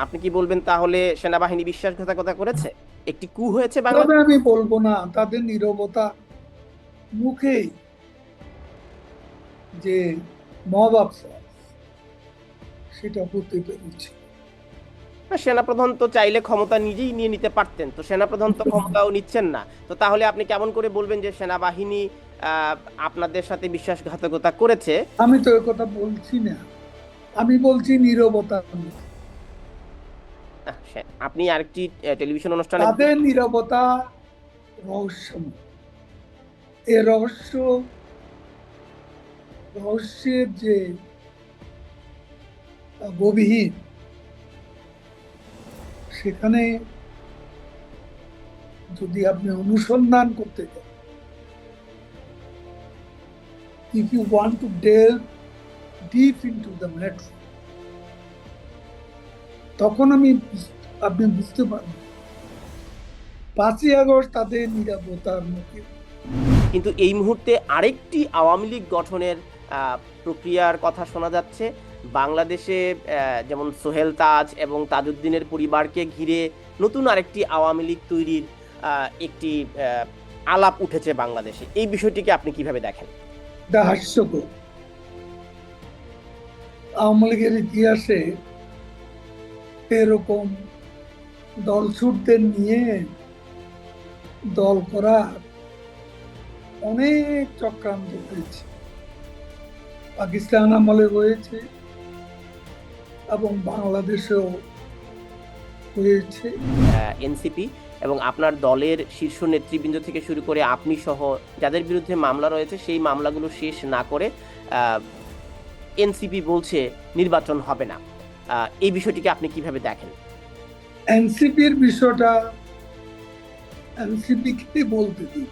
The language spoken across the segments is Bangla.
আপনি কি বলবেন তাহলে সেনাবাহিনী বিশ্বাসঘাতকতা করেছে? একটি কু হয়েছে বাংলা তবে আমি বলব না তাদের নীরবতা মুখেই যে মব সেটা হতে পেরেছে। সেনাপ্রধান তো চাইলে ক্ষমতা নিজেই নিয়ে নিতে পারতেন তো সেনাপ্রধান তো ক্ষমতাও নিচ্ছেন না। তো তাহলে আপনি কেমন করে বলবেন যে সেনাবাহিনী আহ, আপনাদের সাথে বিশ্বাসঘাতকতা করেছে? আমি তো কথা বলছি না। আমি বলছি নীরবতা আপনি আরেকটি টেলিভিশন অনুষ্ঠানে তাদের নীরবতা রহস্যময়। এ রহস্য, রহস্যের যে গভীর, সেখানে যদি আপনি অনুসন্ধান করতে চান if you want to delve deep into the matter তখন আমি আপনি বুঝতে পারবেন পাঁচই আগস্ট তাদের নিরাপত্তার মুখে। কিন্তু এই মুহূর্তে আরেকটি আওয়ামী লীগ গঠনের প্রক্রিয়ার কথা শোনা যাচ্ছে। বাংলাদেশে যেমন সোহেল তাজ এবং তাজউদ্দিনের পরিবারকে ঘিরে নতুন আরেকটি আওয়ামী লীগ তৈরির একটি আলাপ উঠেছে বাংলাদেশে। এই বিষয়টিকে আপনি কীভাবে দেখেন? হাস্যকর। আওয়ামী লীগের ইতিহাসে এরকম দলছুটদের নিয়ে দল করা অনেক চক্রান্ত হয়েছে। পাকিস্তান আমলে হয়েছে এবং বাংলাদেশেও হয়েছে। এনসিপি এবং আপনার দলের শীর্ষ নেতৃবৃন্দ থেকে শুরু করে আপনি সহ যাদের বিরুদ্ধে মামলা রয়েছে সেই মামলাগুলো শেষ না করে এনসিপি বলছে নির্বাচন হবে না। এই বিষয়টিকে আপনি কীভাবে দেখেন? এনসিপির বিষয়টা এনসিপি কে বলতে দিই?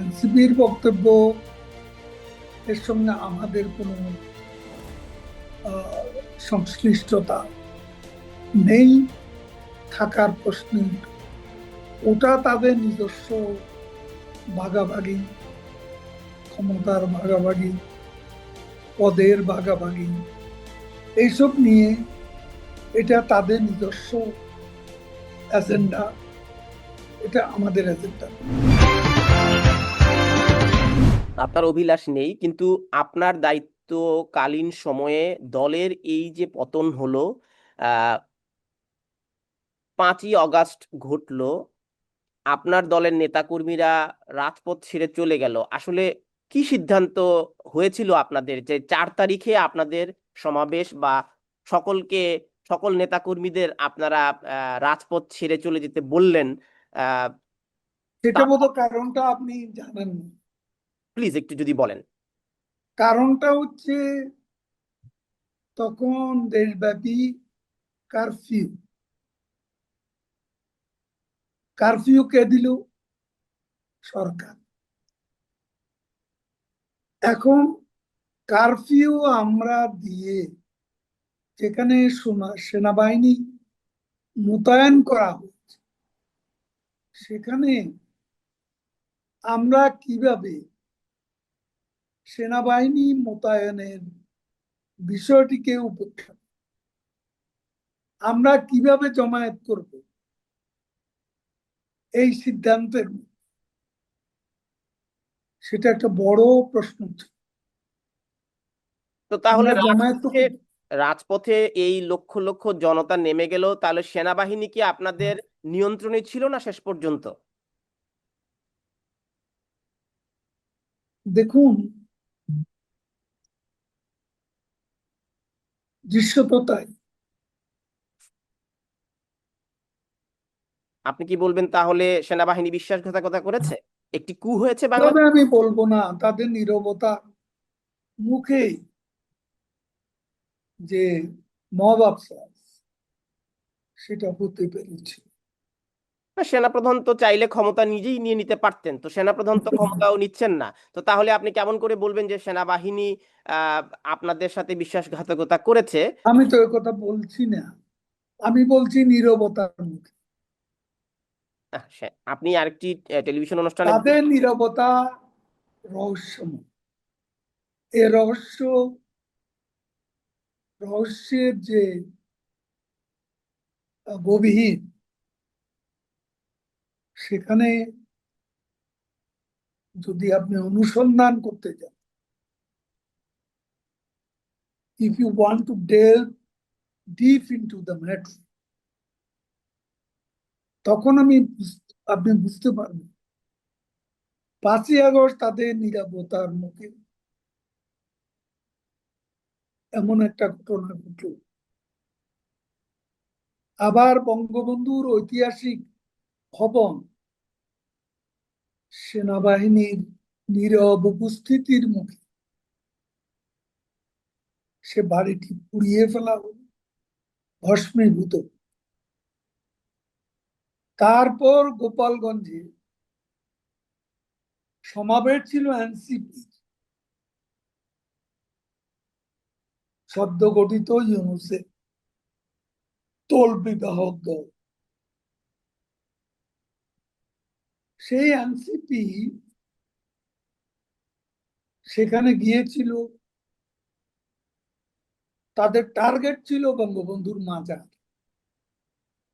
এনসিপির বক্তব্য এর সঙ্গে আমাদের কোনো সংশ্লিষ্টতা নেই। থাকার প্রশ্ন ওটা তাদের নিজস্ব ভাগাভাগি, ক্ষমতার ভাগাভাগি, পদের ভাগাভাগি এইসব নিয়ে এটা তাদের নিজস্ব এজেন্ডা এটা আমাদের এজেন্ডা আপনার অভিলাষ নেই, কিন্তু আপনার দায়িত্বকালীন সময়ে দলের এই যে পতন হলো পাঁচই অগাস্ট ঘটলো, আপনার দলের নেতাকর্মীরা রাজপথ ছেড়ে চলে গেল। আসলে কি সিদ্ধান্ত হয়েছিল আপনাদের যে চার তারিখে আপনাদের সমাবেশ বা সকলকে সকল নেতাকর্মীদের আপনারা রাজপথ ছেড়ে চলে যেতে বললেন আহ, সেটা মতো কারণটা আপনি জানেন প্লিজ একটু যদি বলেন। কারণটা হচ্ছে তখন দেশব্যাপী কারফিউ। কারফিউ কে দিল? সরকার। এখন কারফিউ আমরা দিয়ে যেখানে সোনা- সেনাবাহিনী মোতায়েন করা হয়েছে, সেখানে আমরা কীভাবে সেনাবাহিনী মোতায়েনের বিষয়টিকে উপেক্ষা আমরা কীভাবে জমায়েত করব? এই সিদ্ধান্তের সেটা একটা বড় প্রশ্ন ছিল। তো তাহলে রাজপথে এই লক্ষ লক্ষ জনতা নেমে গেল তাহলে সেনাবাহিনী কি আপনাদের নিয়ন্ত্রণে ছিল না শেষ পর্যন্ত? দেখুন আপনি কি বলবেন তাহলে সেনাবাহিনী বিশ্বাসঘাতকতা করেছে? একটি কু হয়েছে বাংলা তবে আমি বলব না তাদের নীরবতা মুখেই যে মব সেটা হতে পেরেছে। সেনাপ্রধান তো চাইলে ক্ষমতা নিজেই নিয়ে নিতে পারতেন তো সেনাপ্রধান তো ক্ষমতাও নিচ্ছেন না। তো তাহলে আপনি কেমন করে বলবেন যে সেনাবাহিনী আপনাদের সাথে বিশ্বাসঘাতকতা করেছে? আমি তো কথা বলছি না। আমি বলছি নীরবতার মুখে। আপনি আরেকটি টেলিভিশন অনুষ্ঠানে তাদের নীরবতা রহস্যময়। এ রহস্য রহস্যের যে গভীর, সেখানে যদি আপনি অনুসন্ধান করতে যান, if you want to delve deep into the matter, তখন আমি আপনি বুঝতে পারবেন। পাঁচই আগস্ট তাদের নিরাপত্তার মুখে এমন একটা ঘটনা ঘটল। আবার বঙ্গবন্ধুর ঐতিহাসিক ভবন সেনাবাহিনীর নীরব উপস্থিতির মুখে সে বাড়িটি পুড়িয়ে ফেলা হলো, ভস্মীভূত। তারপর গোপালগঞ্জে সমাবেশ ছিল এনসিপি সদ্য গঠিত ইউনুসে তোল বিবাহক দল। সেই এনসিপি সেখানে গিয়েছিল। তাদের টার্গেট ছিল বঙ্গবন্ধুর মাজার,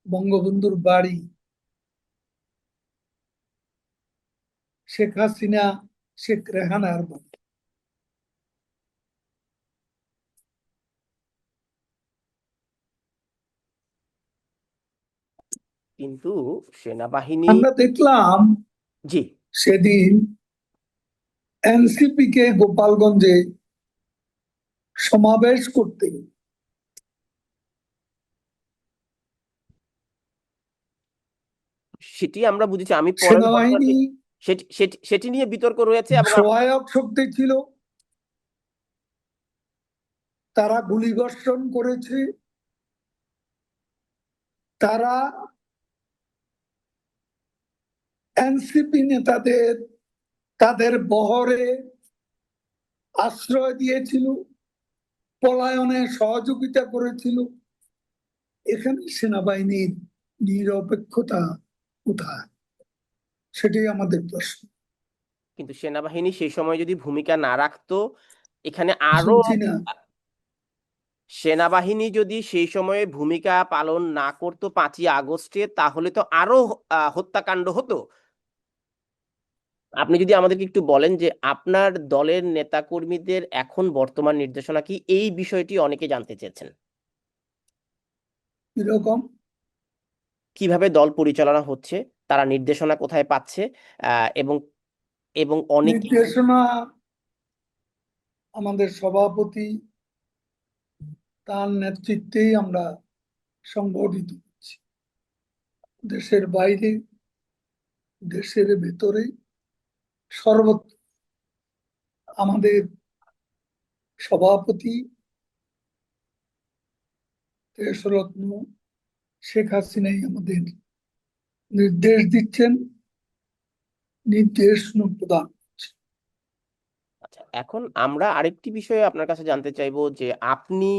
বঙ্গবন্ধুর বাড়ি। শেখ হাসিনা, শেখ রেহানার বাড়ি। কিন্তু সেনাবাহিনী আমরা দেখলাম জি। সেদিন এনসিপি কে গোপালগঞ্জে সমাবেশ করতে। সেটি আমরা বুঝেছি আমি সেনাবাহিনী সেটি নিয়ে বিতর্ক রয়েছে সহায়ক শক্তি ছিল। তারা গুলিবর্ষণ করেছে। তারা এনসিপি নেতাদের তাদের বহরে আশ্রয় দিয়েছিল পলায়নে সহযোগিতা করেছিল। এখানে সেনাবাহিনীর নিরপেক্ষতা কোথায়? সেটাই আমাদের প্রশ্ন। কিন্তু সেনাবাহিনী সেই সময় যদি ভূমিকা না রাখতো এখানে আরও সেনাবাহিনী যদি সেই সময়ে ভূমিকা পালন না করতো পাঁচই আগস্টে তাহলে তো আরও হত্যাকাণ্ড হতো। আপনি যদি আমাদেরকে একটু বলেন যে আপনার দলের নেতাকর্মীদের এখন বর্তমান নির্দেশনা কি? এই বিষয়টি অনেকে জানতে চেয়েছেন। কীভাবে দল পরিচালনা হচ্ছে তারা নির্দেশনা কোথায় পাচ্ছে এবং এবং অনেকে নির্দেশনা আমাদের সভাপতি তার নেতৃত্বেই আমরা সংগঠিত করছি। দেশের বাইরে দেশের ভেতরে সর্বত্র আমাদের সভাপতি দেশরত্ন শেখ হাসিনাই আমাদের নির্দেশ দিচ্ছেন, নির্দেশ প্রদান আচ্ছা এখন আমরা আরেকটি বিষয়ে আপনার কাছে জানতে চাইব যে আপনি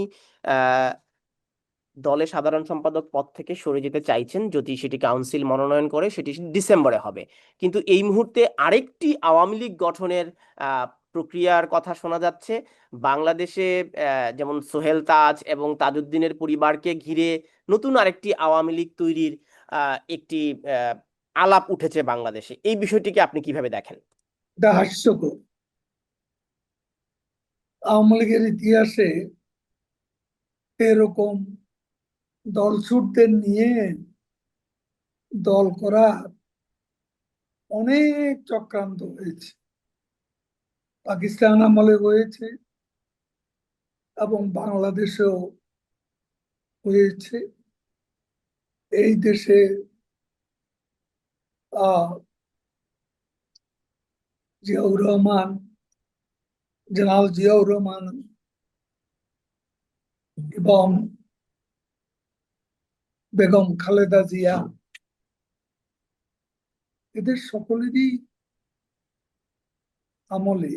দলের সাধারণ সম্পাদক পদ থেকে সরে যেতে চাইছেন যদি সেটি কাউন্সিল মনোনয়ন করে, সেটি ডিসেম্বরে হবে। কিন্তু এই মুহূর্তে আরেকটি আওয়ামী লীগ গঠনের প্রক্রিয়ার কথা শোনা যাচ্ছে। বাংলাদেশে যেমন সোহেল তাজ এবং তাজউদ্দিনের পরিবারকে ঘিরে নতুন আরেকটি আওয়ামী লীগ তৈরির একটি আলাপ উঠেছে বাংলাদেশে। এই বিষয়টিকে আপনি কীভাবে দেখেন? আওয়ামী লীগের ইতিহাসে এরকম দলছুটদের নিয়ে দল করা অনেক চক্রান্ত হয়েছে। পাকিস্তান আমলে হয়েছে এবং বাংলাদেশেও হয়েছে। এই দেশে জিয়াউর রহমান, জেনারেল জিয়াউর রহমান এবং বেগম খালেদা জিয়া। এদের সকলেরই আমলে,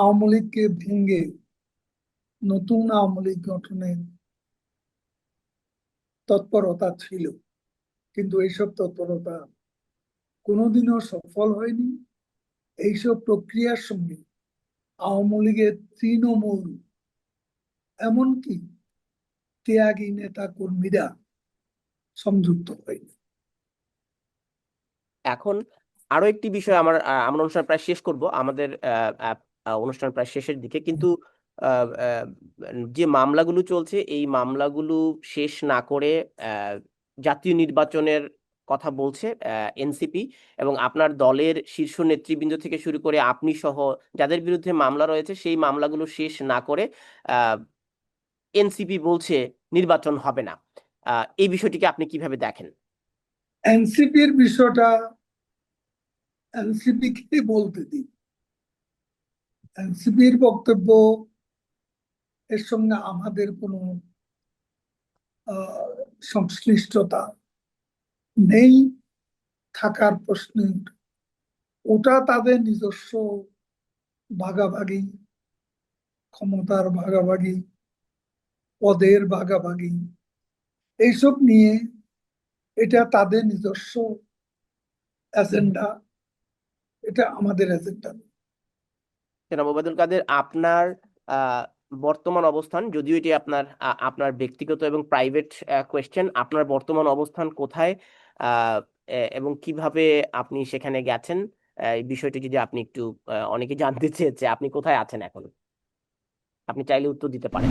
আওয়ামী লীগকে ভেঙে নতুন আওয়ামী লীগ গঠনের তৎপরতা ছিল। কিন্তু এইসব তৎপরতা কোনোদিনও সফল হয়নি। এইসব প্রক্রিয়ার সঙ্গে আওয়ামী লীগের তৃণমূল, এমনকি ত্যাগী নেতা কর্মীরা সংযুক্ত হয়নি। এখন আরও একটি বিষয় আমার আমরা অনুষ্ঠান প্রায় শেষ করব। আমাদের অনুষ্ঠান প্রায় শেষের দিকে। কিন্তু যে মামলাগুলো চলছে, এই মামলাগুলো শেষ না করে জাতীয় নির্বাচনের কথা বলছে এনসিপি। এবং আপনার দলের শীর্ষ নেতৃবৃন্দ থেকে শুরু করে আপনি সহ যাদের বিরুদ্ধে মামলা রয়েছে, সেই মামলাগুলো শেষ না করে এনসিপি বলছে নির্বাচন হবে না। এই বিষয়টিকে আপনি কীভাবে দেখেন? এনসিপির বিষয়টা এনসিপি কে বলতে দিন এনসিপির বক্তব্য, এর সঙ্গে আমাদের কোনো সংশ্লিষ্টতা নেই থাকার প্রশ্ন। ওটা তাদের নিজস্ব ভাগাভাগি, ক্ষমতার ভাগাভাগি, পদের ভাগাভাগি এইসব নিয়ে এটা তাদের নিজস্ব এজেন্ডা এটা আমাদের এজেন্ডা জনাব ওবায়দুল কাদের, আপনার বর্তমান অবস্থান, যদিও এটি আপনার আপনার ব্যক্তিগত এবং প্রাইভেট কোয়েশ্চেন আপনার বর্তমান অবস্থান কোথায় এবং কীভাবে আপনি সেখানে গেছেন এই বিষয়টি যদি আপনি একটু অনেকে জানতে চেয়েছে, আপনি কোথায় আছেন এখন? আপনি চাইলে উত্তর দিতে পারেন।